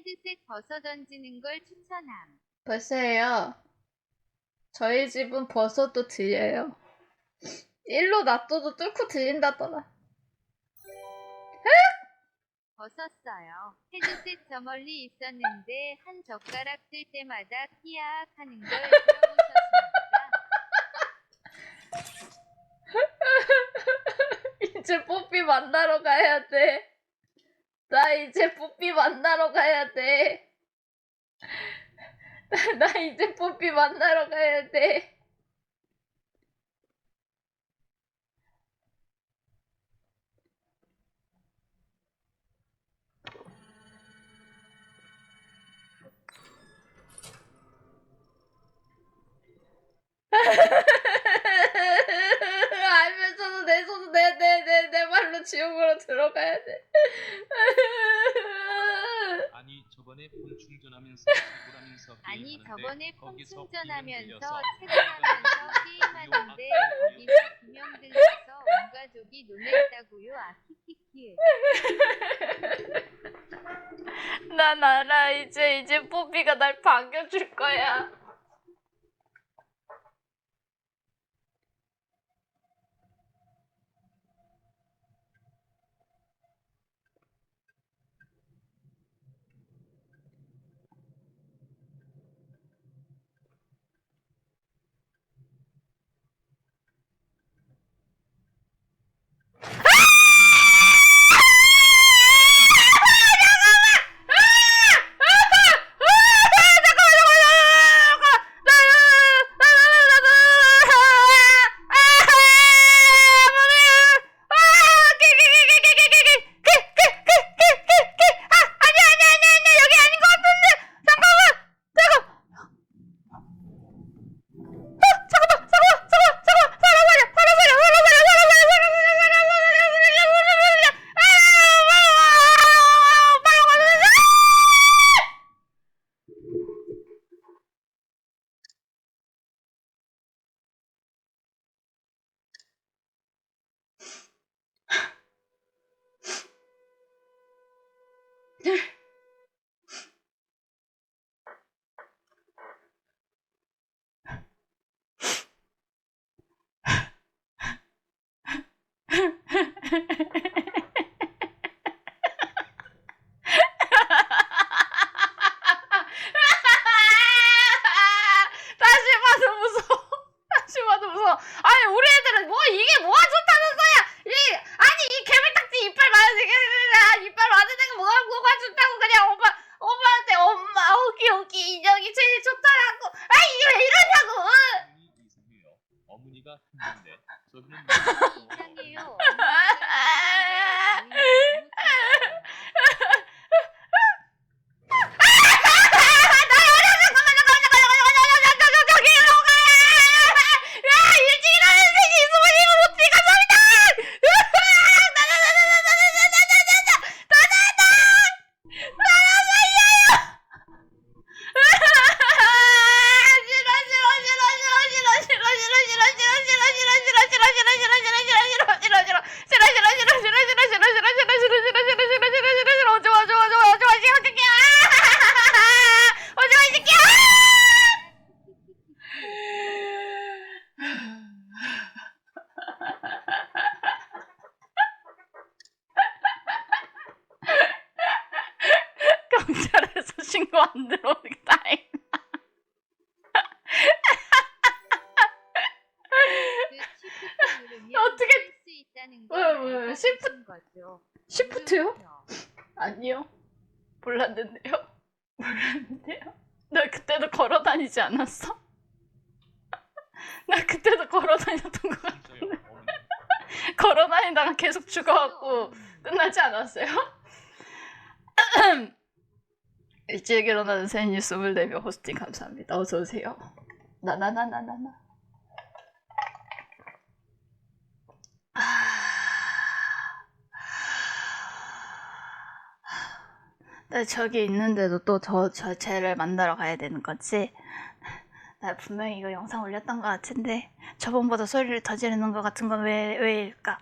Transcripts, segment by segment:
헤드셋 벗어 던지는 걸 추천함. 벌써예요. 저희 집은 버섯도 들려요. 일로 놔둬도 뚫고 들린다더라. 벗었어요. 헤드셋 저 멀리 있었는데 한 젓가락 들 때마다 키야악 하는 걸 들어보셨습니까? 이제 뽀삐 만나러 가야 돼. 나 이제 뽀삐 만나러 가야 돼. 나 이제 뽀삐 만나러 가야 돼. 알면서도 내 손, 내, 내, 내, 내 말로 지옥으로 들어가야 돼. 아니 저번에 폰 충전하면서 지불하면서 아니 게임하는데 저번에 폰 거기서 충전하면서 채팅하면서 게임하는데 거기서 비명 들려서 온 가족이 놀랬다고요. 아키키키. 난 알아. 이제, 이제 뽀삐가 날 반겨줄 거야. 시프트- 거죠. 시프트요? 아니요. 몰랐는데요. 몰랐는데요. 나 그때도 걸어 다니지 않았어? 나 그때도 걸어 다녔던 것. 어머니. 걸어 다니다가 계속 죽어갖고 끝나지 않았어요? 일찍 일어나는 새님 24명 호스팅 감사합니다. 어서오세요. 나나나나나나. 나 저기 있는데도 또 저 저 쟤를 만나러 가야 되는 거지? 나 분명히 이거 영상 올렸던 것 같은데 저번보다 소리를 더 지르는 것 같은 건 왜 왜일까?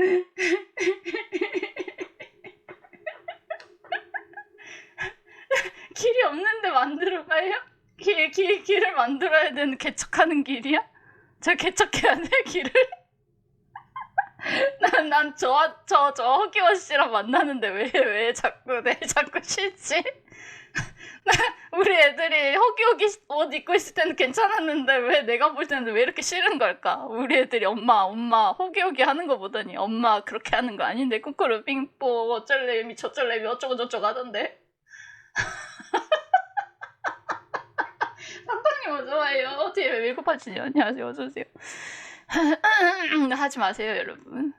길이 없는데 만들어 가요? 길, 길, 길을 만들어야 되는 개척하는 길이야? 저 개척해야 돼, 길을? 난, 난 저, 저, 저 허기원 씨랑 만나는데 왜, 왜 자꾸, 내 자꾸 싫지? 나, 우리 애들이 허기허기 옷 입고 있을 때는 괜찮았는데 왜 내가 볼 때는 왜 이렇게 싫은 걸까? 우리 애들이 엄마, 엄마, 허기허기 하는 거 보더니 엄마 그렇게 하는 거 아닌데, 꾸꾸루 빙뽀, 어쩔래미, 저쩔래미, 어쩌고 저쩌고 하던데. 산타님 어서와요. 뒤에 왜 밀고파지냐? 안녕하세요. 어서오세요. 하지 마세요, 여러분.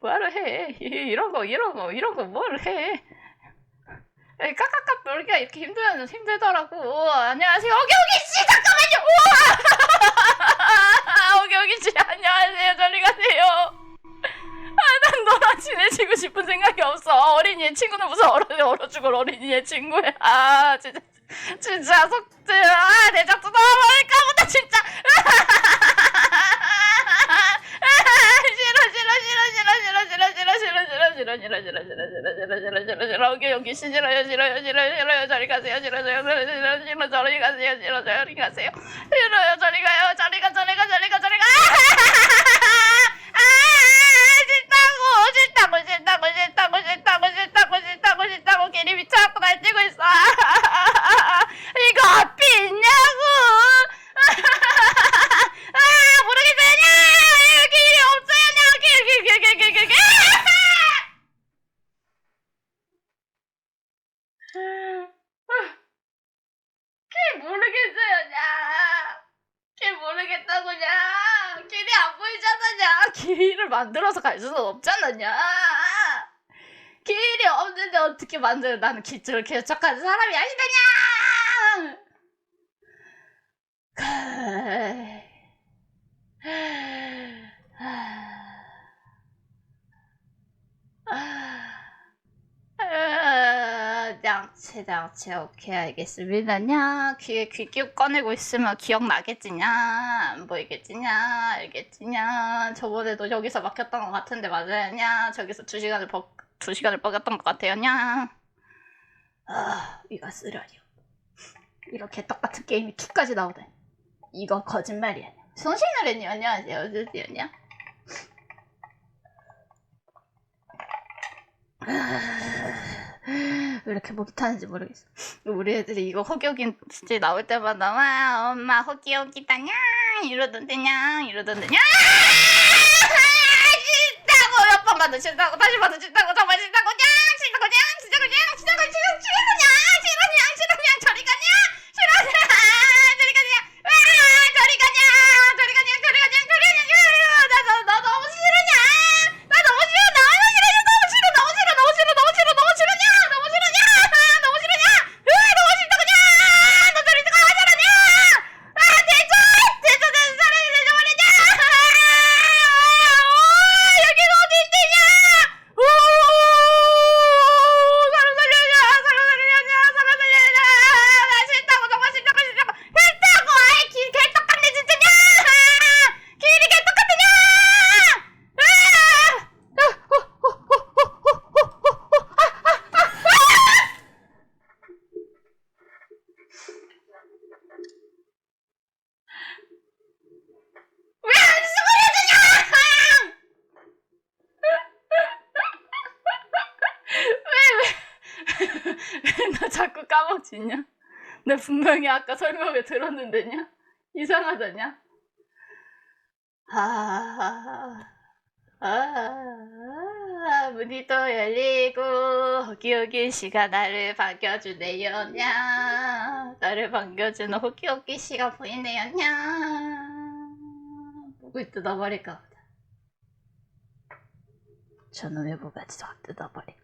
뭐하러 해? 이런 거, 이런 거, 이런 거뭘 해? 에이, 까까까 놀기가 이렇게 힘들면 힘들더라고. 안녕하세요. 어기어기 씨, 잠깐만요. 우와! 어기어기 씨, 안녕하세요. 저리 가세요. 아, 난 너랑 친해지고 싶은 생각이 없어. 어린이의 친구는 무슨 얼어, 얼어 죽을 어린이의 친구야. 아, 진짜. 진짜 속지 아 내장 뜯어버릴까 보다 진짜 싫어 싫어 싫어 싫어 싫어 싫어 싫어 싫어 여기 여기 싫어요 싫어요 싫어요 싫어요 저리 가세요 싫어 싫어 싫어 싫어 저리 가세요 싫어 저리 가세요 싫어요 저리 가요 저리 가 저리 가 저리 가 저리 가 아, 싫다고 싫다고 싫다고 싫다고 싫다고 싫다고 싫다고 싫다고 괜히 미쳐갖고 날뛰고 있어 이거 앞이 있냐고 아 모르겠어요 여기 길이 없어요 길길길길길길길 길 모르겠어요 냐. 길 모르겠다고냐 길이 안 보이잖아냐 길을 만들어서 갈 수는 없잖아냐 길이 없는데 어떻게 만들어? 나는 길을 개척하는 사람이 아니다냐 아, 양치 양치 오케이 알겠습니다 냐 귀에 귀끼 꺼내고 있으면 기억나겠지냐? 안 보이겠지냐? 알겠지냐? 저번에도 여기서 막혔던 것 같은데 맞아요냐? 저기서 두 시간을 버, 두 시간을 뻐겼던 것 같아요냐? 아 이거 쓰려니 이렇게 똑같은 게임이 2까지 나오다니 이거 거짓말이야. 손신으로니? 안녕하세요. 어서오세요냐 왜 이렇게 못하는지 모르겠어. 우리 애들이 이거 허기허기 진짜 나올 때마다 와 엄마 허기 허기 다냐 이러던데냐 이러던데냐 싫다고! 몇 번 봐도 싫다고 다시 봐도 싫다고 정말 싫다고 냥 싫다고 냥 싫다고 냥 싫다고 싫다고 싫으냐 싫으냐 싫으냐 저리 가냐 싫으냐 저리 가냐 와 저리 가냐 저리 가냐 저리 가냐 저리 가냐 나, 나, 나 너무 싫으냐 나 너무 싫어 너무 싫어 너무 싫어 너무 싫어 너무 싫어 너무 싫어 너무 싫으냐 너무 싫으냐 너무 싫으냐 으 너무 싫다고냐 너 저리 가 잘하냐 아 대전 대전 대전 사람이 대전말이냐 여기가 어딘데냐 오 사람 살려냐 사람 살려냐 사람 살려냐 나 싫다고 정말 싫다고 싫다고 싫다고 아이 길 개떡같네 진짜냐 길이 개떡같으냐 왜안 수그려주냐 왜, 왜, 나 자꾸 까먹지냐? 내 분명히 아까 설명회 들었는데냐? 이상하다냐? 아, 아, 문이 또 열리고, 호기호기 씨가 나를 반겨주네요, 냐. 나를 반겨주는 호기호기 씨가 보이네요, 냐. 목을 뜯어버릴까 보다. 저놈의 싹 뜯어버릴까.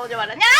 顔で笑う。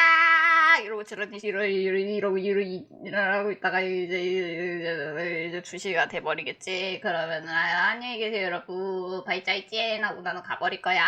이러고 저러니 이러 이러 이러고 이러 이러고 있다가 이제 이제, 2시가 돼버리겠지. 그러면 아, 안녕히 계세요 여러분. 바이짜이찐 하고 나는 가버릴 거야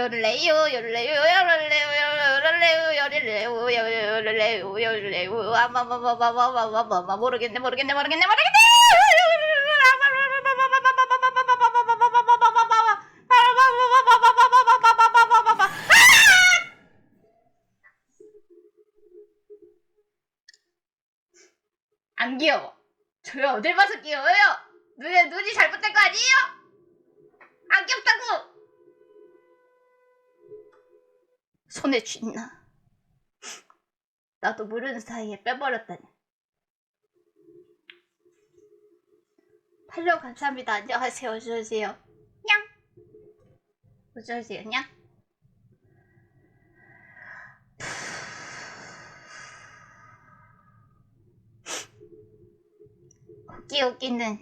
아, 요를레요, 요를레요, 요를레요, 요를레요, 요를레요, 요를레요, 요를레요. 아마마마마마마마마 모르겠네, 모르겠네, 모르겠네, 모르겠네. 안 귀여워. 저요 어딜 봐서 귀여워요? 눈에 눈이 잘못된 거 아니에요? 안 귀엽다고. 손에 쥐나. 나도 모르는 사이에 빼버렸다니. 팔로우 감사합니다. 안녕하세요. 어서오세요. 냥. 어서오세요. 냥. 웃기 웃기는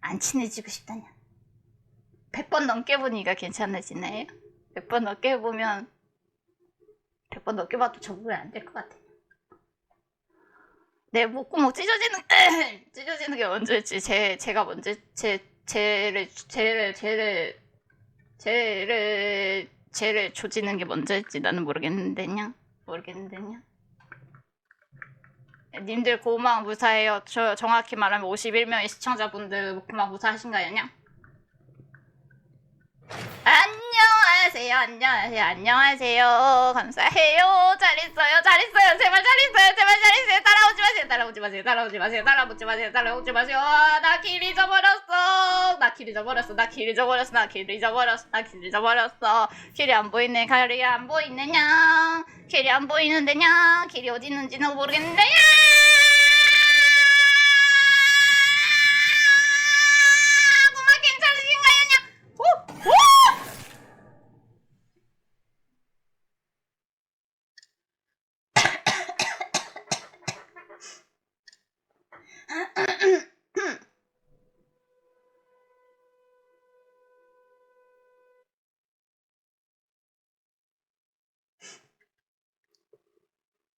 안 친해지고 싶다냐. 100번 넘게 보니까 괜찮아지나요? 100번 넘게 보면 100번 넘게 봐도 적응이 안 될 것 같아. 내 목구멍 찢어지는 찢어지는 게 먼저였지. 제 제가 먼저 제 제를 제를 제를 제를 제를 조지는 게 먼저였지. 나는 모르겠는데냐. 모르겠는데냐. 님들 고마워 무사해요. 저 정확히 말하면 51명의 시청자분들 고마워 무사하신가요냐? 안녕하세요, 안녕하세요, 안녕하세요. 감사해요. 잘 있어요, 잘 있어요. 제발 잘 있어요, 제발 잘 있어요. 따라오지 마세요, 따라오지 마세요, 따라오지 마세요, 따라오지 마세요, 따라오지 마세요. 아, 나길 잊어버렸어. 나길 잊어버렸어, 나길 잊어버렸어, 나길 잊어버렸어, 나길 잊어버렸어. 길이 안 보이네, 길이 안 보이느냐? 길이 안 보이는데냐? 길이 어디 있는지는 모르겠는데냐? 고마 괜찮으신가요? 오! 오!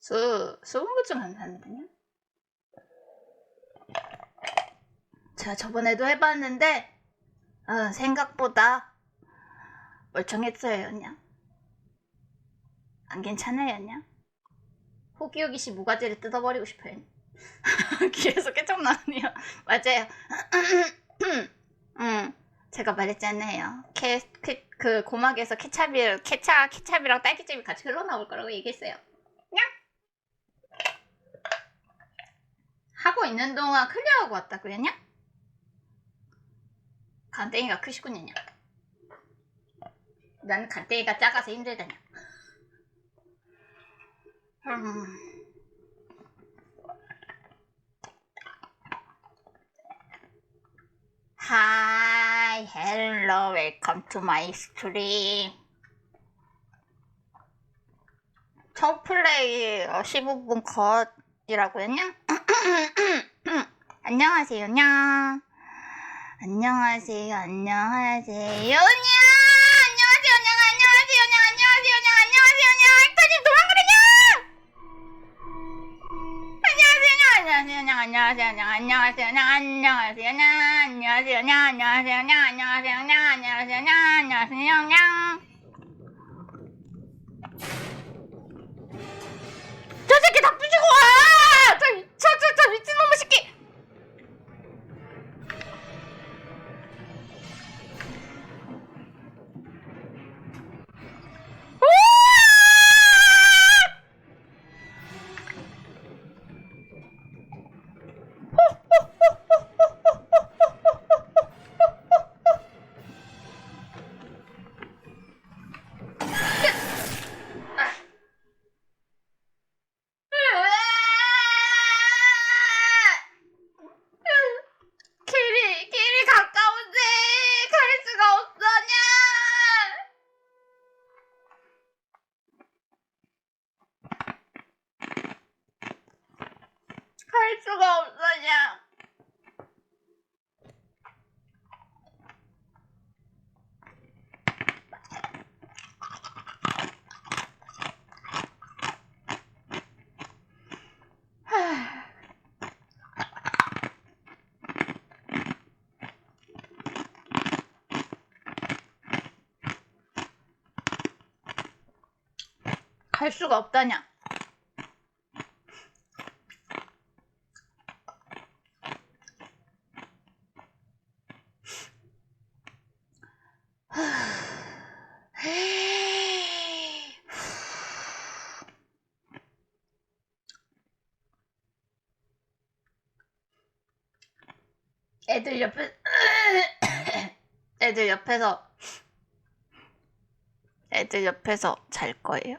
수, 수분보충 감사합니다요. 제가 저번에도 해봤는데, 어, 생각보다 멀쩡했어요, 그냥. 안 괜찮아요, 그냥. 호기호기 씨 무가지를 뜯어버리고 싶어요. 귀에서 깨쩍 나오네요. 맞아요. 음, 제가 말했잖아요. 케, 그, 그 고막에서 케찹이, 케찹, 케찹이랑 딸기잼이 같이 흘러나올 거라고 얘기했어요. 하고 있는 동안 클리어하고 왔다 그랬냐? 간땡이가 크시군요. 난 간대기가 작아서 힘들다냐. 음. Hi, hello, my stream. 첫 플레이 어, 15분 컷이라고 했냐? 안녕하세요, 냥. 안녕하세요, 안녕하세요, 냥. 안녕하세요, 냥, 안녕하세요, 냥, 안녕하세요, 냥, 안녕하세요, 냥. 액터님 도망가래, 냥! 안녕하세요, 냥, 안녕하세요, 냥, 안녕하세요, 냥, 안녕하세요, 냥, 안녕하세요, 냥, 안녕하세요, 냥, 안녕하세요, 냥, 안녕하세요, 냥, 안녕하세요, 냥, 안녕하세요, 냥. 갈 수가 없다냐? 애들 옆에 애들 옆에서 애들 옆에서 잘 거예요.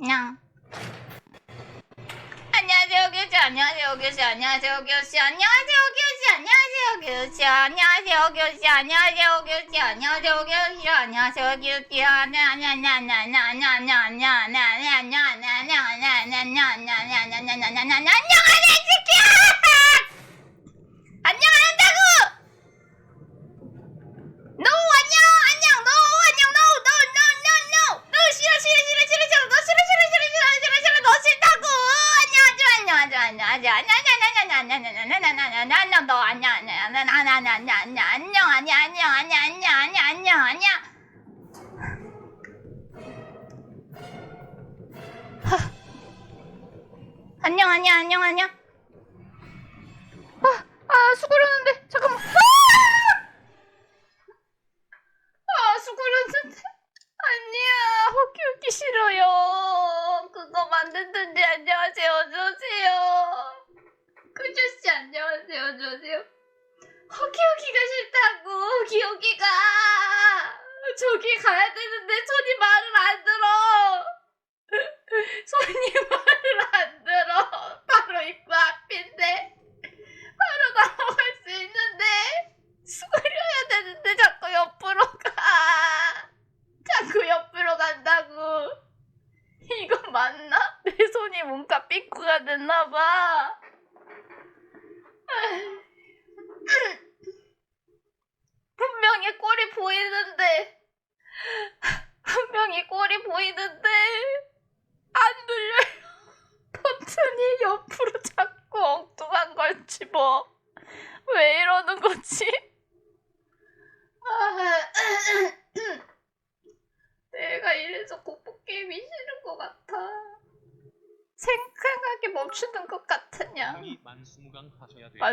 냥. 안녕하세요, 교시. 안녕하세요, 교시. 안녕하세요, 교시. 안녕하세요, 교시. 안녕하세요, 교시. 안녕하세요, 교시. 안녕하세요, 교시. 안녕하세요, 교시. 안녕하세요, 교시. 안녕하세요, 새끼야! 안녕 안녕 안녕 안녕 아, 아 수그렸는데 잠깐만 Bye.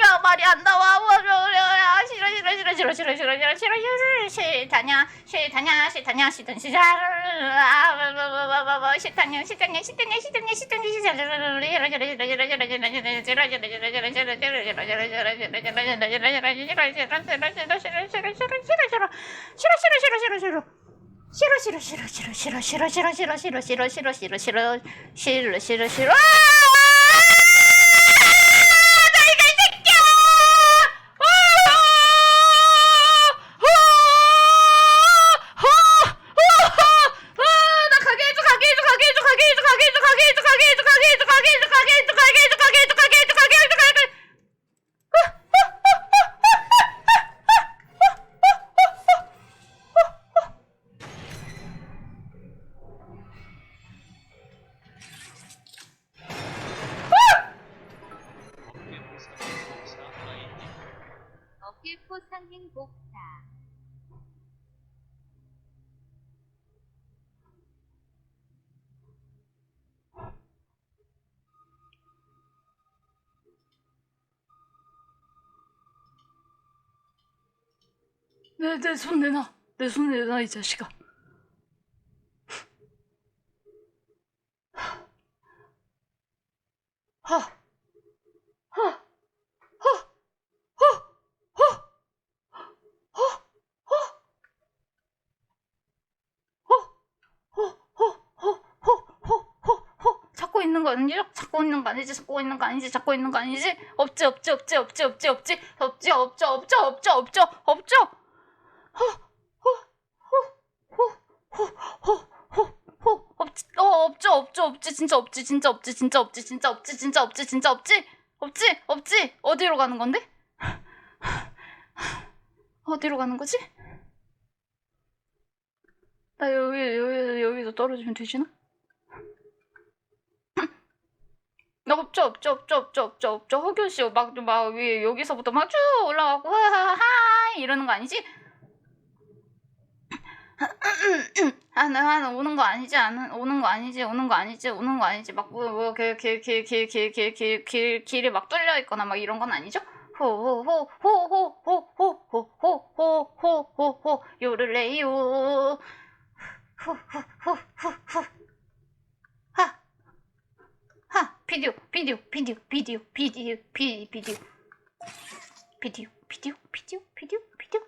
야 말이 안 나와 야 싫어 싫어 싫어 싫어 싫어 싫어 싫어 싫어 싫어 싫다냐 싫다냐 싫다냐 싫던 시절 싫다냐 싫다냐 싫다냐 싫다냐 싫다냐 싫어 싫어 싫어 싫어 싫어 싫어 싫어 싫어 싫어 싫어 싫어 싫어 싫어 싫어 싫어 싫어 나이가 내내손 내놔 내 손 내놔 이 자식아 하, 하, 있는 거 아니죠? 잡고 있는 거 아니지? 잡고 있는 거 아니지? 잡고 있는 거 아니지? 없지 없지 없지 없지 없지 없지 없지 없죠 없죠 없죠 허허허허허허허허 없지 어 없죠 없죠 없지 진짜 없지 진짜 없지 진짜 없지 진짜 없지 진짜 없지 진짜 없지 없지 없지 어디로 가는 건데? 어디로 가는 거지? 나 여기 여기 여기서 떨어지면 되지나? 없죠 없죠 없죠 없죠 없죠 없죠 허균 씨막막 위에 여기서부터 막 쭉 올라가고 하하하 이러는 거 아니지? 아, 내가 오는 거 아니지? 안 오는 거 아니지? 오는 거 아니지? 오는 거 아니지? 막뭐뭐길길길길길길 길이 막 뚫려 있거나 막 이런 건 아니죠? 호호호호호호호호호호호호 요를레요 후후후후후 하하 비디오 비디오 비디오 비디오 비디오 비디오 비디오 비디오 비디오 비디오 비디오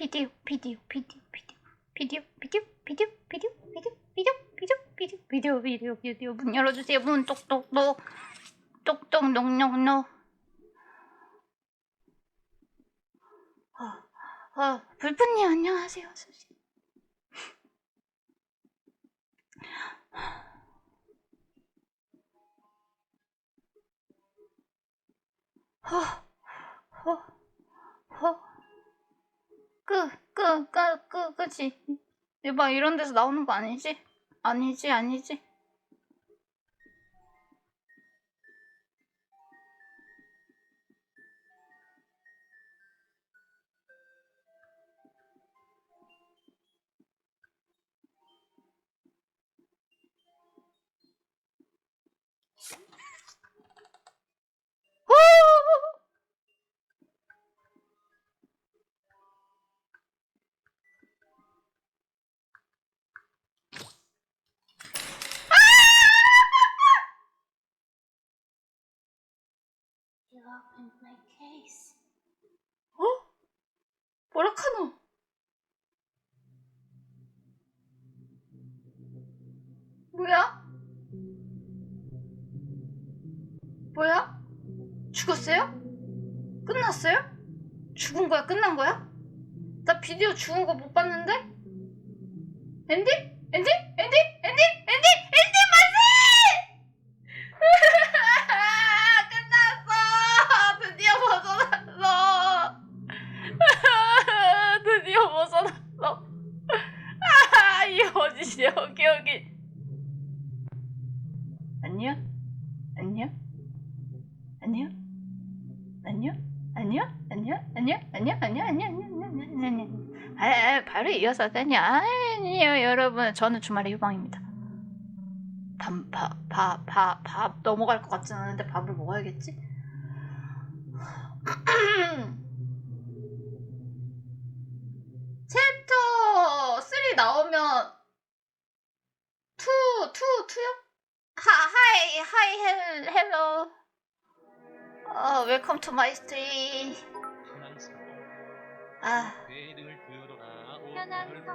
비디오 비디오 비디오 비디오 비디오 비디오 비디오 비디오 비디오 비디오 비디오 비디오 비디오 비디오 문 열어주세요 문 똑똑똑 똑똑 농농노 아 불편님 안녕하세요 수지 허허허허 끄 끄 끄 끄 그치 막 이런 데서 나오는 거 아니지? 아니지 아니지 opened my case. 어? 뭐라카노? 뭐야? 뭐야? 죽었어요? 끝났어요? 죽은 거야? 끝난 거야? 나 비디오 죽은 거 못 봤는데? 엔딩? 엔딩? 엔딩? 안녕? 안녕? 안녕? 안녕? 안녕? 안녕? 안녕? 안녕? 안녕? 안녕? 안녕? 아, 아, 바로 이어서 하다니 아니요 여러분 저는 주말에 휴방입니다 밥, 밥, 밥, 밥, 밥 넘어갈 것 같진 않은데 밥을 먹어야겠지? 어, 웰컴 투 마이 스트림. 아.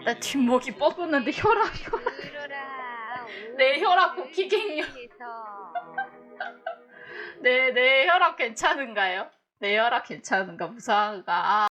나 뒷목이 뻗었는데 혈압, 혈압. 내 혈압 복귀갱요. 네, 내 혈압 괜찮은가요? 내 혈압 괜찮은가? 무사한가?